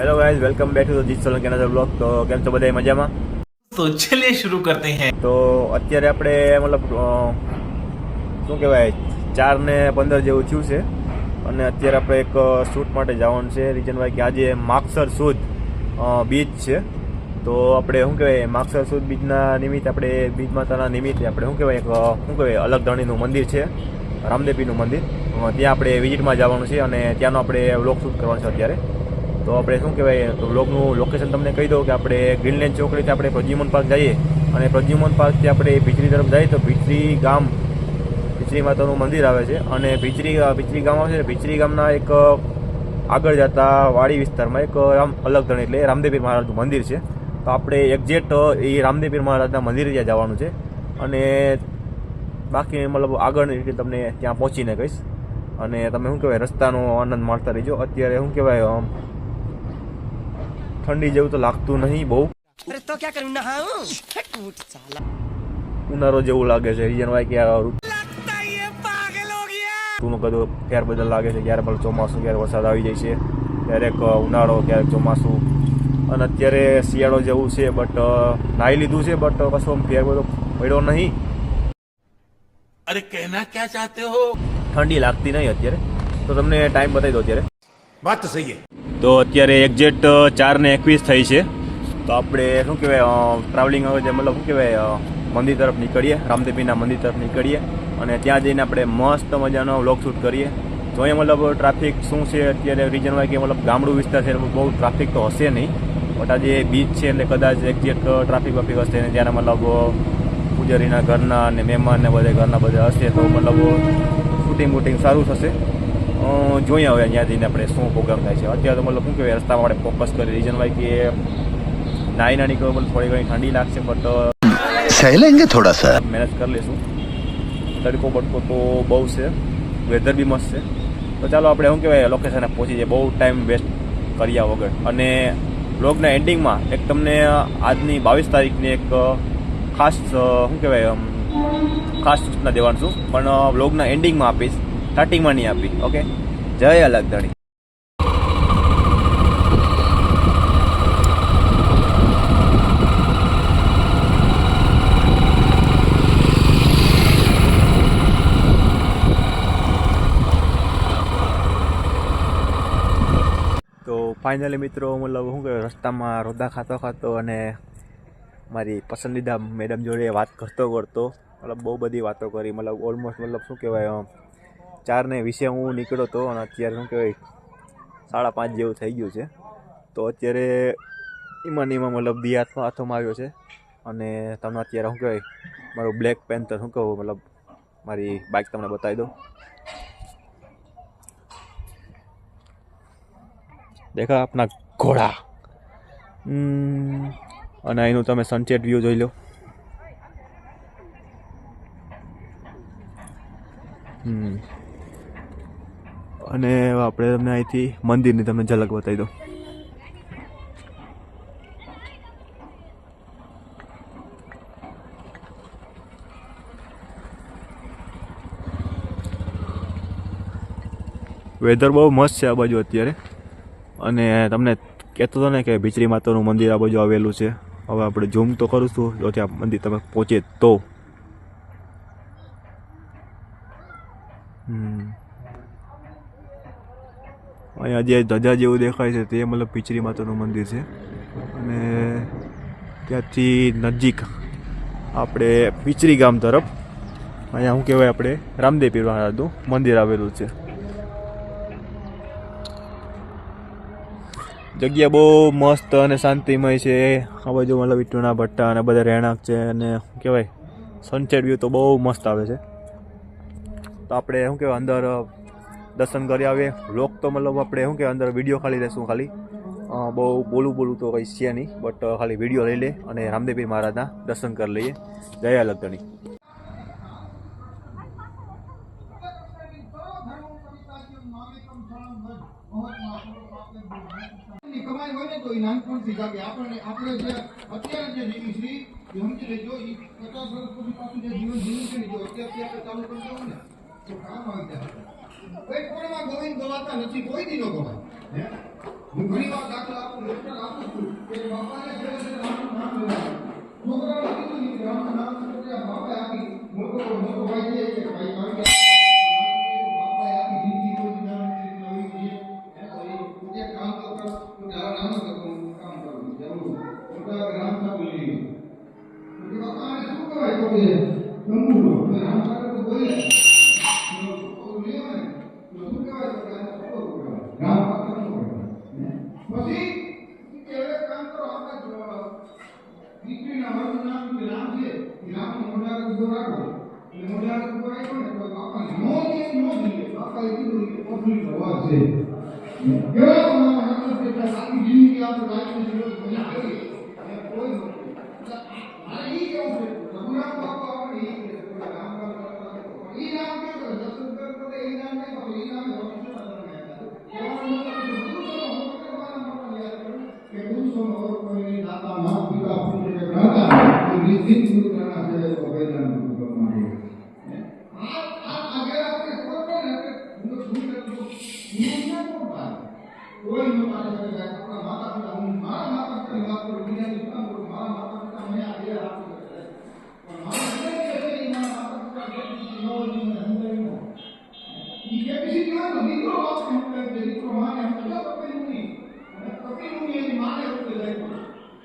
Hello guys welcome back to Jeet Solanki નજર blog તો કેમ છો બધાય મજામાં? તો ચલે શરૂ કરતે હે. તો અત્યારે આપણે મતલબ શું કહેવાય ચાર ને પંદર જેવું થયું છે. અને અત્યારે આપણે એક શૂટ માટે જવાનું છે. રીઝન વાય કે આજે માગસર સુદ બીચ છે. તો આપણે શું કહેવાય માગસર સુદ બીચના નિમિત્તે આપણે બીચ માતાના નિમિત્તે આપણે શું કહેવાય એક શું કહેવાય અલગ ધણીનું મંદિર છે. રામદેવીનું મંદિર. ત્યાં આપણે વિઝિટમાં જવાનું છે અને ત્યાંનો આપણે વ્લોગ શૂટ કરવાનો છે અત્યારે. તો આપણે શું કહેવાય વ્લોગનું લોકેશન તમને કહી દઉં કે આપણે ગ્રીનલેન્ડ ચોકડીથી આપણે પ્રદ્યુમન પાર્ક જઈએ. અને પ્રદ્યુમન પાર્કથી આપણે ભીચરી તરફ જઈએ તો ભીચરી ગામ ભીચરી માતાનું મંદિર આવે છે. અને ભીચરી ભીચરી ગામ આવે છે. ભીચરી ગામના એક આગળ જતા વાડી વિસ્તારમાં એક રામ, અલગ ધણ એટલે રામદેવીર મહારાજનું મંદિર છે. તો આપણે એક્ઝેક્ટ એ રામદેવીર મહારાજના મંદિરે ત્યાં જવાનું છે. અને બાકી મતલબ આગળની રીતે તમને ત્યાં પહોંચીને કહીશ. અને તમે શું કહેવાય, રસ્તાનો આનંદ માણતા રહીજો. અત્યારે શું કહેવાય ઠંડી જેવું તો લાગતું નહીં બહુ. તો ક્યાં કરું? ના ઉનાળો જેવું લાગે છે. રીજન ભાઈ ક્યાં ઋતુનું બધું ફેરબદલ લાગે છે? ક્યારે પણ ચોમાસું ક્યારે વરસાદ આવી જાય છે. ક્યારેક ઉનાળો ક્યારેક ચોમાસું. અને અત્યારે શિયાળો જેવું છે બટ નાહી લીધું છે બટ કશો બધો પડ્યો નહીં. અરે કહેના ક્યાં ચાહતે હો? ઠંડી લાગતી નહીં અત્યારે. તો તમને ટાઈમ બતાવી દો અત્યારે. વાત તો સહી તો અત્યારે એક્ઝેક્ટ ચાર ને એકવીસ થઈ છે. તો આપણે શું કહેવાય ટ્રાવેલિંગ હવે જે મતલબ શું કહેવાય મંદિર તરફ નીકળીએ, રામદેવીના મંદિર તરફ નીકળીએ અને ત્યાં જઈને આપણે મસ્ત મજાનો વ્લોગ શૂટ કરીએ. તો અહીંયા મતલબ ટ્રાફિક શું છે, અત્યારે રીઝન હોય કે મતલબ ગામડું વિસ્તાર છે, બહુ ટ્રાફિક તો હશે નહીં. બટ આજે બીચ છે, એટલે કદાચ એક્ઝેક્ટ ટ્રાફિક વાફિક હશે ને ત્યારે મતલબ પૂજારીના ઘરના અને મહેમાન ને બધા ઘરના બધા હશે તો મતલબ શૂટિંગ વૂટિંગ સારું થશે. જોઈએ હવે અહીંયા જઈને આપણે શું પ્રોગ્રામ થાય છે. અત્યારે તો મતલબ શું કહેવાય રસ્તામાં આપણે ફોકસ કરી રીઝન વાય કે નાની નાની કરો મતલબ થોડી ઘણી ઠંડી લાગશે બટ સહેલેંગે થોડા સા. મહેનત કરી લઈશું તડકો બડકો તો બહુ છે. વેધર બી મસ્ત છે. તો ચાલો આપણે શું કહેવાય લોકેશને પહોંચી જઈએ. બહુ ટાઈમ વેસ્ટ કર્યા વગર. અને બ્લોગના એન્ડિંગમાં એક તમને આજની બાવીસ તારીખની એક ખાસ શું કહેવાય ખાસ સૂચના દેવાનું છું. પણ બ્લોગના એન્ડિંગમાં આપીશ. સ્ટાર્ટિંગમાં નહીં આપી ઓકે જય અલગ ધણી તો ફાઇનલી મિત્રો, મતલબ શું કહેવાય રસ્તામાં રોદા ખાતો ખાતો અને મારી પસંદીદા મેડમ જોડે વાત કરતો કરતો, મતલબ બહુ બધી વાતો કરી, મતલબ ઓલમોસ્ટ મતલબ શું કહેવાય ચારને વિશે હું નીકળ્યો હતો અને અત્યારે શું કહેવાય, સાડા પાંચ જેવું થઈ ગયું છે. તો અત્યારે એમાં ને મતલબ દી હાથમાં હાથોમાં આવ્યો છે. અને તમને અત્યારે શું કહેવાય, મારું બ્લેક પેન્થર શું કહું મતલબ મારી બાઇક તમને બતાવી દઉં. દેખા આપના ઘોડા. અને અહીંનું તમે સનસેટ વ્યૂ જોઈ લો. અને આપણે તમને અહીંથી મંદિરની તમને ઝલક બતાવી દઉં. વેધર બહુ મસ્ત છે આ બાજુ અત્યારે. અને તમને કહેતો હતો ને કે ભીચરી માતાનું મંદિર આ બાજુ આવેલું છે. હવે આપણે ઝૂમ તો કરું છું. જો ત્યાં મંદિર તમે પહોંચે તો. અહીંયા જે ધજા જેવું દેખાય છે તે મતલબ પિચરી માતાનું મંદિર છે. અને ત્યાંથી નજીક આપણે પિચરી ગામ તરફ, અહીંયા શું કહેવાય આપણે, રામદેવ પીર મહારાજનું મંદિર આવેલું છે. જગ્યા બહુ મસ્ત અને શાંતિમય છે. આ બાજુ મતલબ ઈટુના ભટ્ટા અને બધા રહેણાંક છે અને શું કહેવાય સનસેટ વ્યૂ તો બહુ મસ્ત આવે છે. તો આપણે શું કહેવાય, અંદર દર્શન કરી આવીએ. લોક તો મતલબ આપણે શું કે અંદર વીડિયો ખાલી લેશું ખાલી. બહુ બોલું બોલું તો કંઈ છે નહીં બટ ખાલી વીડિયો લઈ લે અને રામદેવભાઈ મહારાજના દર્શન કરી લઈએ. જય અલગધણી કમાઈ હોય ને તો એ નાનપણથી જાગે આપણને આપણે જે અત્યારે જે જીવી એ સમજી લેજો એ પચાસ વર્ષ પછી પાછું જે જીવન જીવ્યું છે જો અત્યારથી આપણે ચાલુ કરી દઉં ને તો કામ આવી જાય વેટપણમાં ગોવિંદ ગવાતા નથી, કોઈ દી ન ગવાય હું? ઘણી વાર દાખલા આપું, લેક્ચર આપું છું કે બાપાને જે છે રામનું નામ લેવા છોકરાને કીધું કે રામનું નામ છોકરા બાપે આપી, મોટો મોટો ભાઈ છે કે ભાઈ કારણ વર્ગના વિરામ છે વિરામ મોઢા ઊભો રાખો એટલે મોઢા ઊભો રાખો ને તો બાપા નો કે નો જોઈએ બાપા એ કીધું કે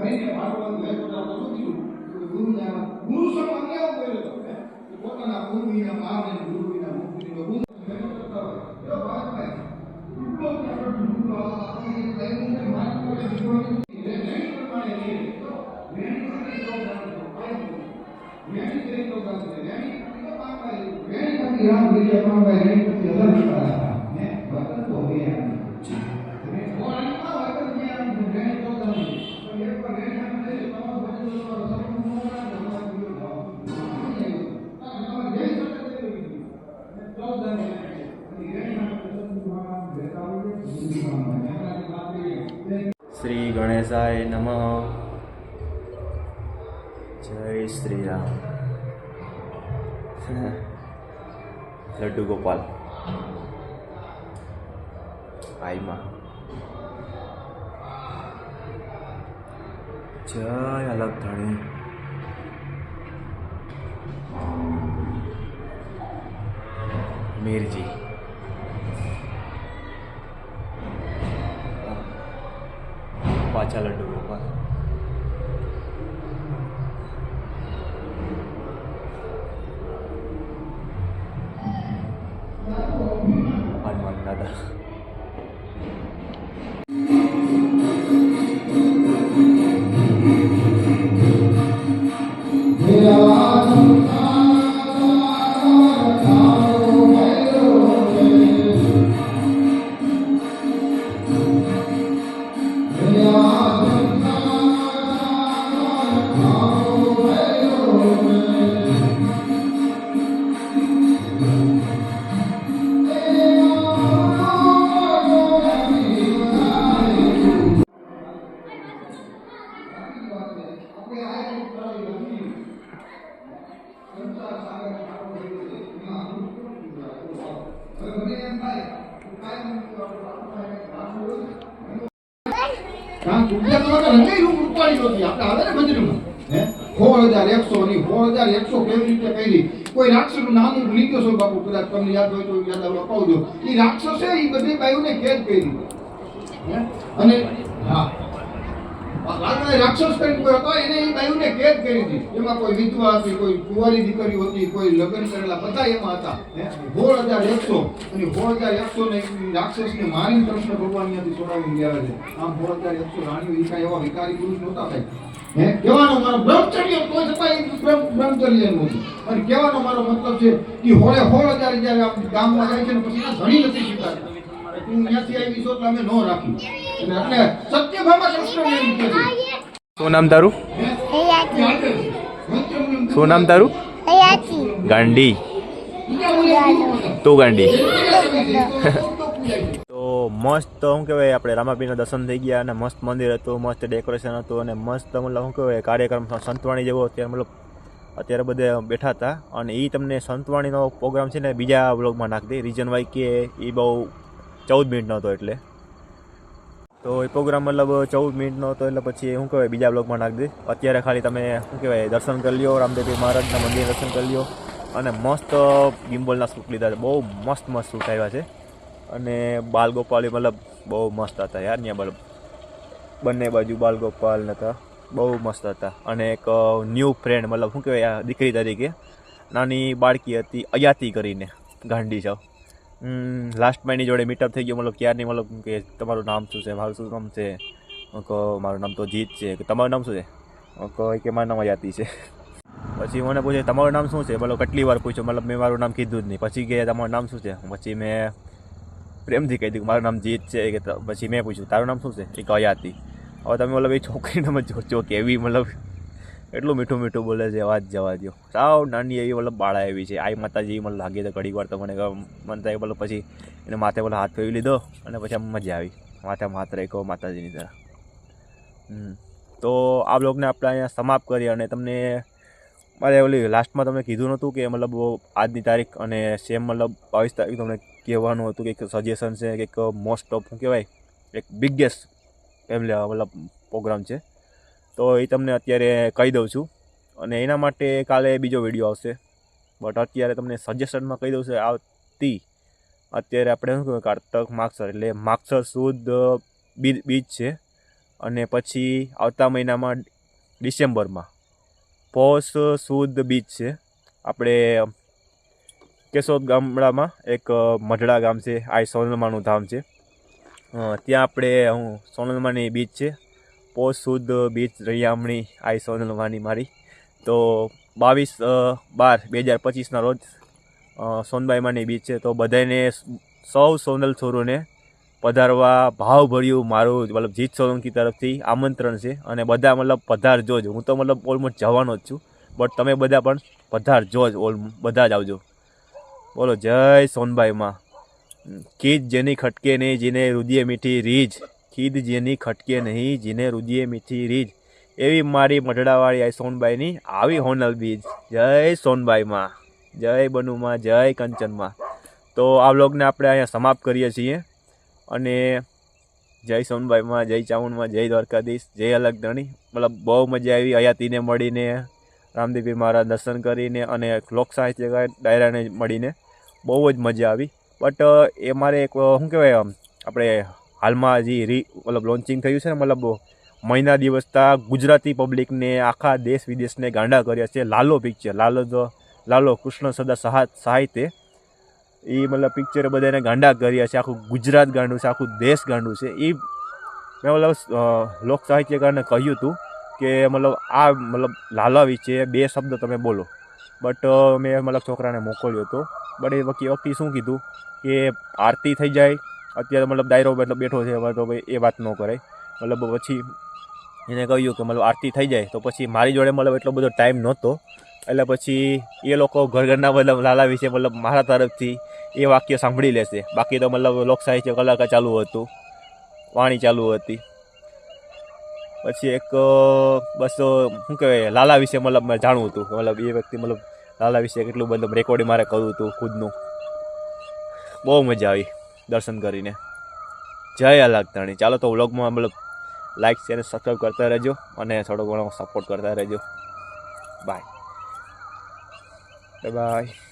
કરીને ભાગવત લેખોટા પહોંચ્યું ગુરુના ગુરુ સંબંધ કેવો કર્યો તમે પોતાના ગુરુ વિના માને ગુરુ વિના મુક્તિ નો ગુરુ વેણી પતિ પણ શિવાય નમ જય શ્રી રામ લડ્ડુ ગોપાલ આઈમાં જય અલગ ધણી મીરજી पाचा लड्डू गोपाल છો અને હજાર એકસો કેવી રીતે કરી કોઈ રાક્ષસનું નામ હું ભૂલી છો બાપુ કદાચ તમને યાદ હોય તો યાદ આવવા કહું છો એ રાક્ષસે એ બધી બાયુને કેદ કરી અને હા રાક્ષસ કરીને કોઈ હતો, એને એ હતા હે? કહેવાનો મારો બ્રહ્મચર્ય કોઈ છતાં અને કહેવાનો મારો મતલબ છે કે હોળે હોળ હજાર જ્યારે ગામમાં જાય છે ને પછી ઘણી નથી શીખાતી. તું ત્યાંથી આવી છો એટલે અમે ન રાખી એટલે એટલે સત્યભામા કૃષ્ણ એમ કહે શું નામ તારું? શું નામ તારું? ગાંડી. તું ગાંડી. તો મસ્ત શું કહેવાય આપણે રામાપીના દર્શન થઈ ગયા અને મસ્ત મંદિર હતું મસ્ત ડેકોરેશન હતું અને મસ્ત મતલબ શું કહેવાય કાર્યક્રમ સંતવાણી જેવો અત્યારે મતલબ અત્યારે બધે બેઠા હતા. અને એ તમને સંતવાણીનો પ્રોગ્રામ છે ને બીજા બ્લોગમાં નાખી દે. રીઝન વાય કે એ બહુ ચૌદ મિનિટનો હતો એટલે. તો એ પ્રોગ્રામ મતલબ ચૌદ મિનિટનો હતો એટલે પછી શું કહેવાય બીજા બ્લોગમાં નાખી દે અત્યારે ખાલી તમે, શું કહેવાય, દર્શન કરી લ્યો, રામદેવજી મહારાજના મંદિર દર્શન કરી લ્યો અને મસ્ત ગિમ્બલના શૂટ લીધા છે બહુ મસ્ત મસ્ત શૂટ આવ્યા છે. અને બાલગોપાલ મતલબ બહુ મસ્ત હતા યાર, ત્યાં મતલબ બંને બાજુ બાલગોપાલ હતા. બહુ મસ્ત હતા. અને એક ન્યૂ ફ્રેન્ડ મતલબ શું કહેવાય દીકરી તરીકે, નાની બાળકી હતી, અયાતી કરીને ગાંડી સાવ. લાસ્ટમાં એની જોડે મીટઅપ થઈ ગયો. મતલબ ક્યારની, મતલબ કે તમારું નામ શું છે, મારું શું નામ છે? કહો, મારું નામ તો જીત છે. કે તમારું નામ શું છે? હું કે મારું નામ અયાતી છે. પછી મને પૂછે, તમારું નામ શું છે? મતલબ કેટલી વાર પૂછ્યું. મતલબ મેં મારું નામ કીધું જ નહીં. પછી કે, તમારું નામ શું છે? પછી મેં પ્રેમથી કહી દીધું મારું નામ જીત છે. કે પછી મેં પૂછ્યું, તારું નામ શું છે? એ કહે હતી હવે તમે મતલબ એ છોકરીને મત જોજો કે એવી મતલબ એટલું મીઠું મીઠું બોલે છે વાત જવા દો સાવ નાની એવી મતલબ બાળા એવી છે. આઈ માતાજી મને લાગે તો ઘડીક વાર તો મને મન થાય બોલો પછી એને માથે બોલો હાથ ફેરવી લીધો અને પછી આમ મજા આવી. માથે હાથ રાખ્યો માતાજીની તરફ. તો આ બ્લોગને આપણે અહીંયા સમાપ્ત કરી અને તમને મારે ઓલી લાસ્ટમાં તમને કીધું નહોતું કે મતલબ આજની તારીખ અને સેમ મતલબ બાવીસ તારીખ તમને કહેવાનું હતું કે એક સજેશન છે, કે એક મોસ્ટ ઓફ શું કહેવાય? એક બિગેસ્ટ એમ મતલબ પ્રોગ્રામ છે. તો એ તમને અત્યારે કહી દઉં છું. અને એના માટે કાલે બીજો વીડિયો આવશે. બટ અત્યારે તમને સજેશનમાં કહી દઉં છું, આવતી અત્યારે આપણે શું કહેવાય, કારતક, માગસર, એટલે માગસર સુદ, બી- બીચ છે. અને પછી આવતા મહિનામાં ડિસેમ્બરમાં પોષ સુદ બીચ છે. આપણે કેશોદ ગામડામાં એક મઢડા ગામ છે, આ સોનલમાનું ધામ છે. ત્યાં આપણે, હું, સોનલમાની બીચ છે. પોષ સુદ બીચ રૈયામણી આઈ સોનલવાની મારી. તો બાવીસ બાર, બે હજાર પચીસના રોજ સોનબાઈમાની બીચ છે. તો બધાને સૌ સોનલ છોરોને પધારવા ભાવભર્યું મારું, મતલબ જીત સોલંકી તરફથી આમંત્રણ છે. અને બધા મતલબ પધારજો જ. હું તો મતલબ ઓલમોસ્ટ જવાનો જ છું. બટ તમે બધા પણ પધારજો જ, ઓલ, બધા જ આવજો. બોલો, જય સોનબાઈમાં. કીજ જેની ખટકે નહીં, જેને રુદિયે મીઠી રીજ કીધ જેની ખટકે નહીં, જેને રુદિયે મીઠી રીજ એવી મારી મઢડાવાળી આ સોનબાઈની આવી હોનલ બીજ. જય સોનબાઈમાં જય બનુમાં જય કંચનમાં તો આ બ્લોગને આપણે અહીંયા સમાપ્ત કરીએ છીએ. અને જય સોનબાઈમાં જય ચામુંડમાં જય દ્વારકાધીશ, જય અલગ ધણી મતલબ બહુ મજા આવી અયાતીને મળીને રામદેવપીર મહારાજ દર્શન કરીને અને લોક સાહિત્ય ડાયરાને મળીને. બહુ જ મજા આવી. બટ, એ મારે એક, શું કહેવાય આમ, આપણે હાલમાં હજી રી, મતલબ લોન્ચિંગ થયું છે ને, મતલબ મહિના દિવસતા ગુજરાતી પબ્લિકને આખા દેશ વિદેશને ગાંડા કર્યા છે. લાલો પિક્ચર લાલો તો લાલો કૃષ્ણ સદા સહા, સાહિત્ય. એ મતલબ પિક્ચરે બધાને ગાંડા કર્યા છે. આખું ગુજરાત ગાંડું છે, આખું દેશ ગાંડું છે. એ મેં મતલબ લોક સાહિત્યકારને કહ્યું હતું કે મતલબ આ મતલબ લાલા વિશે બે શબ્દ તમે બોલો. બટ મેં મતલબ છોકરાને મોકલ્યો હતો બટ એ વખતે વખતે શું કીધું? કે આરતી થઈ જાય અત્યારે મતલબ ડાયરો મતલબ બેઠો છે તો ભાઈ એ વાત ન કરાય. મતલબ પછી એને કહ્યું કે મતલબ આરતી થઈ જાય, તો પછી મારી જોડે મતલબ એટલો બધો ટાઈમ નહોતો. એટલે પછી એ લોકો ઘર ઘરના મતલબ લાલા વિશે મતલબ મારા તરફથી એ વાક્ય સાંભળી લેશે. બાકી તો મતલબ લોક સાહિત્ય કલાકાર ચાલુ હતું. વાણી ચાલુ હતી. પછી એક બસ શું કહેવાય, લાલા વિશે મતલબ મેં જાણવું હતું. મતલબ એ વ્યક્તિ મતલબ લાલા વિશે કેટલું મતલબ રેકોર્ડિંગ મારે કરવું હતું ખુદનું. બહુ મજા આવી. દર્શન કરીને. જય અલગતાણી ચાલો તો વ્લોગમાં મતલબ લાઈક શેર સબસ્ક્રાઈબ કરતા રહેજો અને થોડો ઘણો સપોર્ટ કરતા રહેજો. Bye bye